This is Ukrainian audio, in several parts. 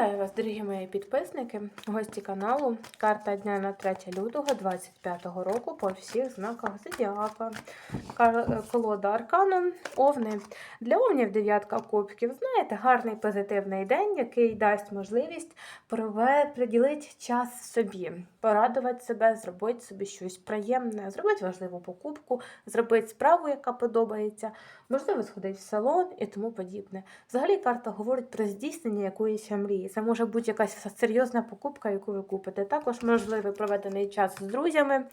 Вітаю вас, дорогі мої підписники, гості каналу. Карта дня на 3 лютого 2025 року по всіх знаках зодіака. Колода Аркану, Овни. Для овнів дев'ятка кубків. Знаєте, гарний позитивний день, який дасть можливість приділити час собі, порадувати себе, зробити собі щось приємне, зробити важливу покупку, зробити справу, яка подобається, можливо, сходить в салон і тому подібне. Взагалі карта говорить про здійснення якоїсь мрії. Це може бути якась серйозна покупка, яку ви купите. Також можливий проведений час з друзями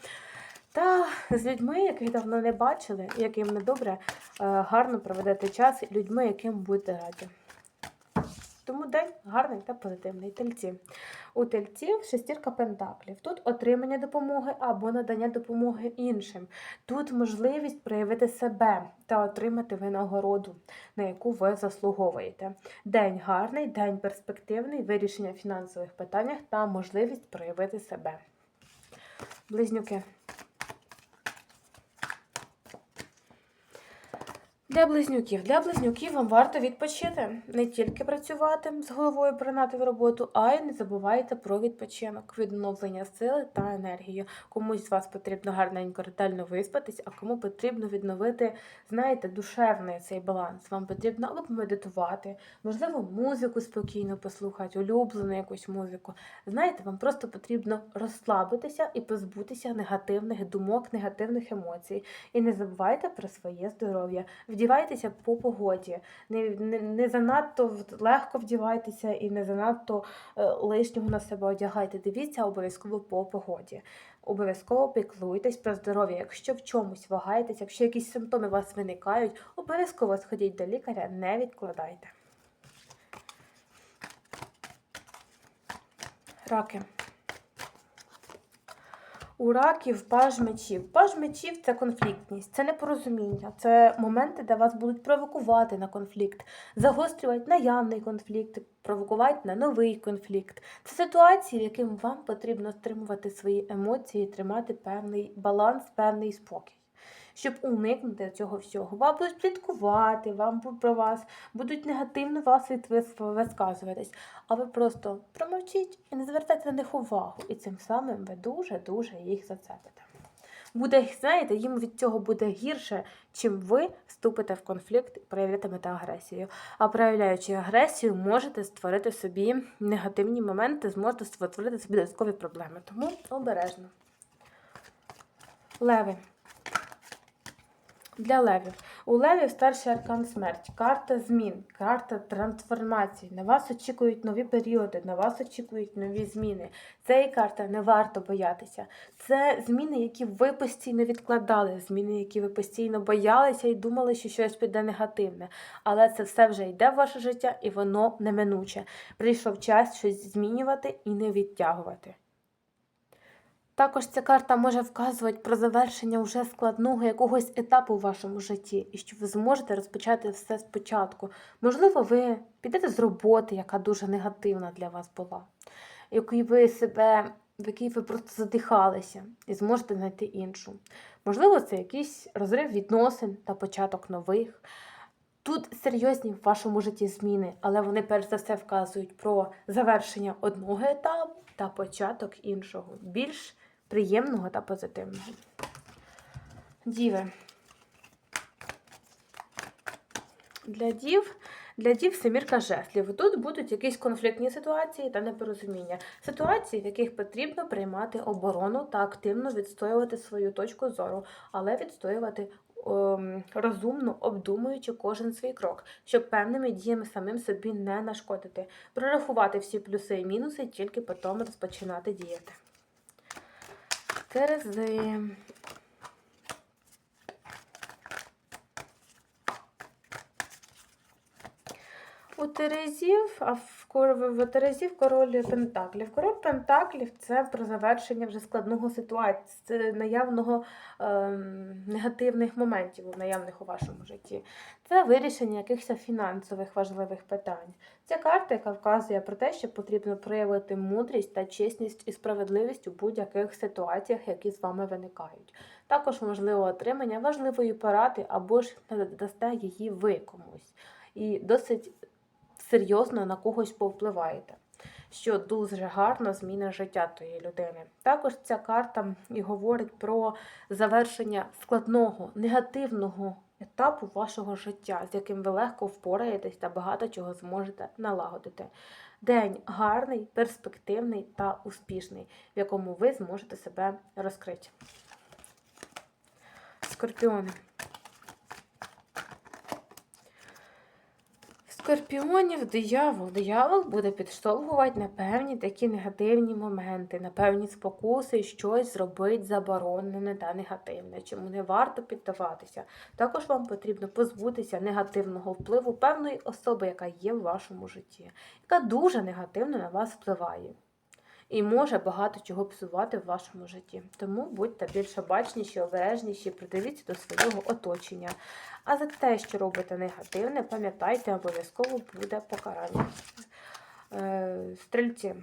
та з людьми, яких давно не бачили, яким не добре, е, гарно проведете час, і людьми, яким будете раді. Тому день гарний та позитивний. Тельці. У тельців шестірка пентаклів. Тут отримання допомоги або надання допомоги іншим. Тут можливість проявити себе та отримати винагороду, на яку ви заслуговуєте. День гарний, день перспективний, вирішення фінансових питань та можливість проявити себе. Близнюки. Для близнюків. Для близнюків вам варто відпочити. Не тільки працювати з головою принати в роботу, а й не забувайте про відпочинок, відновлення сили та енергії. Комусь з вас потрібно гарненько ретельно виспатись, а кому потрібно відновити, знаєте, душевний цей баланс. Вам потрібно або помедитувати, можливо, музику спокійно послухати, улюблену якусь музику. Знаєте, вам просто потрібно розслабитися і позбутися негативних думок, негативних емоцій. І не забувайте про своє здоров'я. Вдівайтеся по погоді. Не, не, не занадто легко вдівайтеся і не занадто е, лишнього на себе одягайте. Дивіться обов'язково по погоді. Обов'язково піклуйтесь про здоров'я. Якщо в чомусь вагаєтесь, якщо якісь симптоми у вас виникають, обов'язково сходіть до лікаря, не відкладайте. Раки. У раків паж мечів. Паж мечів це конфліктність, це непорозуміння, це моменти, де вас будуть провокувати на конфлікт, загострювати наявний конфлікт, провокувати на новий конфлікт. Це ситуації, в яким вам потрібно стримувати свої емоції, тримати певний баланс, певний спокій. Щоб уникнути цього всього, вам будуть пліткувати, вам про вас будуть негативно вас висказуватись, а ви просто промовчіть і не звертайте на них увагу. І цим самим ви дуже-дуже їх зацепите. Буде, знаєте, їм від цього буде гірше, чим ви вступите в конфлікт і проявлятимете агресію. А проявляючи агресію, можете створити собі негативні моменти, зможете створити собі додаткові проблеми. Тому обережно. Леви. Для левів. У левів старший аркан смерть, карта змін, карта трансформації. На вас очікують нові періоди, на вас очікують нові зміни. Цієї карти не варто боятися. Це зміни, які ви постійно відкладали, зміни, які ви постійно боялися і думали, що щось піде негативне. Але це все вже йде в ваше життя і воно неминуче. Прийшов час щось змінювати і не відтягувати. Також ця карта може вказувати про завершення вже складного якогось етапу в вашому житті, і що ви зможете розпочати все спочатку. Можливо, ви підете з роботи, яка дуже негативна для вас була, якій ви себе, в якій ви просто задихалися, і зможете знайти іншу. Можливо, це якийсь розрив відносин та початок нових. Тут серйозні в вашому житті зміни, але вони перш за все вказують про завершення одного етапу та початок іншого, більш приємного та позитивного. Діви. Для дів, для дів семірка жезлів. Тут будуть якісь конфліктні ситуації та непорозуміння. Ситуації, в яких потрібно приймати оборону та активно відстоювати свою точку зору, але відстоювати ем, розумно, обдумуючи кожен свій крок, щоб певними діями самим собі не нашкодити. Прорахувати всі плюси і мінуси, тільки потім розпочинати діяти. Терези. У Терезів, а в, в Терезів король Пентаклів. Король Пентаклів це про завершення вже складного ситуації, це наявного ем, негативних моментів наявних у вашому житті. Це вирішення якихось фінансових важливих питань. Це карта, яка вказує про те, що потрібно проявити мудрість та чесність і справедливість у будь-яких ситуаціях, які з вами виникають. Також можливо отримання важливої поради або ж надасте її ви комусь. І досить серйозно на когось повпливаєте. що дуже гарно змінить життя тої людини. Також ця карта і говорить про завершення складного, негативного етапу вашого життя, з яким ви легко впораєтесь та багато чого зможете налагодити. День гарний, перспективний та успішний, в якому ви зможете себе розкрити. Скорпіони. Скорпіонів диявол. Диявол буде підштовхувати на певні такі негативні моменти, на певні спокуси, щось зробити заборонене та негативне, чому не варто піддаватися. Також вам потрібно позбутися негативного впливу певної особи, яка є в вашому житті, яка дуже негативно на вас впливає. І може багато чого псувати в вашому житті. Тому будьте більш обачніші, обережніші, придивіться до свого оточення. А за те, що робите негативне, пам'ятайте, обов'язково буде покарання. Е, Стрільці.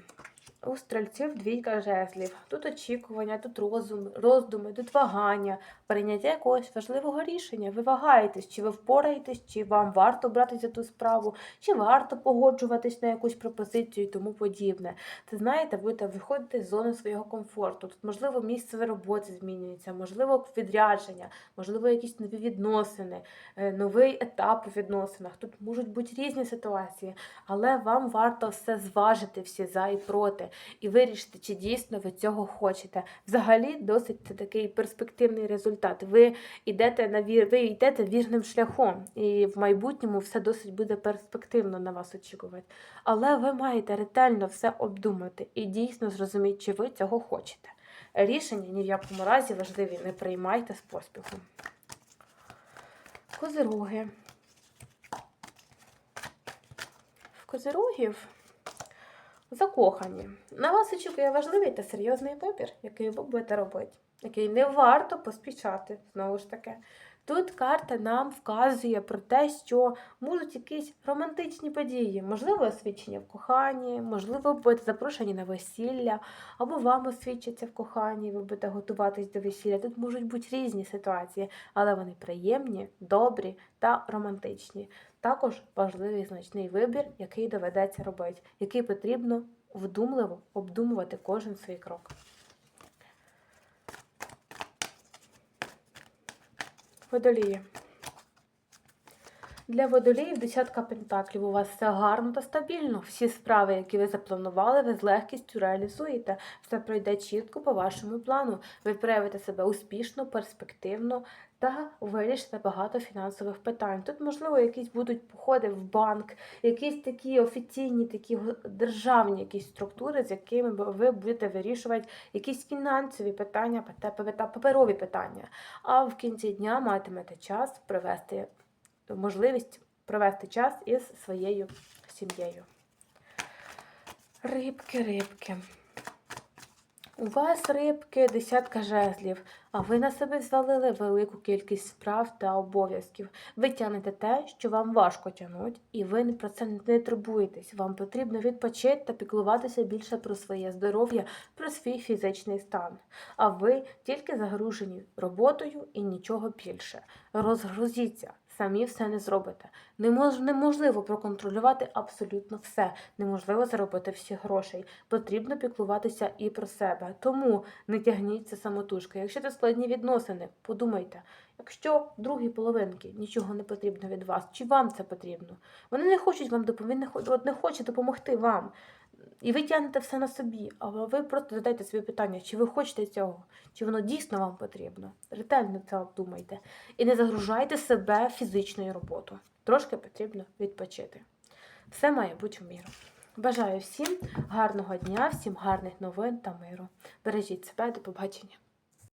У стрільців двійка жезлів. Тут очікування, тут розум, роздуми, тут вагання, прийняття якогось важливого рішення. Ви вагаєтесь, чи ви впораєтесь, чи вам варто брати за ту справу, чи варто погоджуватись на якусь пропозицію і тому подібне. Це знаєте, будете виходити з зони свого комфорту. Тут, можливо, місце роботи змінюється, можливо, відрядження, можливо, якісь нові відносини, е, новий етап у відносинах. Тут можуть бути різні ситуації, але вам варто все зважити, всі за і проти і вирішити, чи дійсно ви цього хочете. Взагалі, досить це такий перспективний результат. Ви йдете на вір, ви йдете вірним шляхом, і в майбутньому все досить буде перспективно на вас очікувати. Але ви маєте ретельно все обдумати і дійсно зрозуміти, чи ви цього хочете. Рішення ні в якому разі важливі не приймайте з поспіхом. Козироги. В козирогів закохані. На вас очікує важливий та серйозний вибір, який ви будете робити, який не варто поспішати, знову ж таки. Тут карта нам вказує про те, що можуть якісь романтичні події, можливо, освідчення в коханні, можливо, будете запрошені на весілля, або вам освідчаться в коханні, ви будете готуватись до весілля. Тут можуть бути різні ситуації, але вони приємні, добрі та романтичні. Також важливий значний вибір, який доведеться робити, який потрібно вдумливо обдумувати кожен свій крок. Водолії. Для водоліїв десятка пентаклів. У вас все гарно та стабільно. Всі справи, які ви запланували, ви з легкістю реалізуєте. Все пройде чітко по вашому плану. Ви проявите себе успішно, перспективно та вирішите багато фінансових питань. Тут, можливо, якісь будуть походи в банк, якісь такі офіційні, такі державні якісь структури, з якими ви будете вирішувати якісь фінансові питання та паперові питання. А в кінці дня матимете час провести можливість провести час із своєю сім'єю. Рибки, рибки. У вас рибки десятка жезлів, а ви на себе звалили велику кількість справ та обов'язків. Ви тягнете те, що вам важко тягнути, і ви про це не турбуєтесь. Вам потрібно відпочити та піклуватися більше про своє здоров'я, про свій фізичний стан. А ви тільки загружені роботою і нічого більше. Розгрузіться. Самі все не зробите. Неможливо проконтролювати абсолютно все. Неможливо заробити всі грошей. Потрібно піклуватися і про себе. Тому не тягніться самотужки. Якщо це складні відносини, подумайте, якщо другі половинки нічого не потрібно від вас, чи вам це потрібно? Вони не хочуть вам допомогти, не хочуть допомогти вам. І ви тягнете все на собі, але ви просто задайте собі питання, чи ви хочете цього, чи воно дійсно вам потрібно. Ретельно це обдумайте. І не загружайте себе фізичною роботою. Трошки потрібно відпочити. Все має бути в міру. Бажаю всім гарного дня, всім гарних новин та миру. Бережіть себе, до побачення.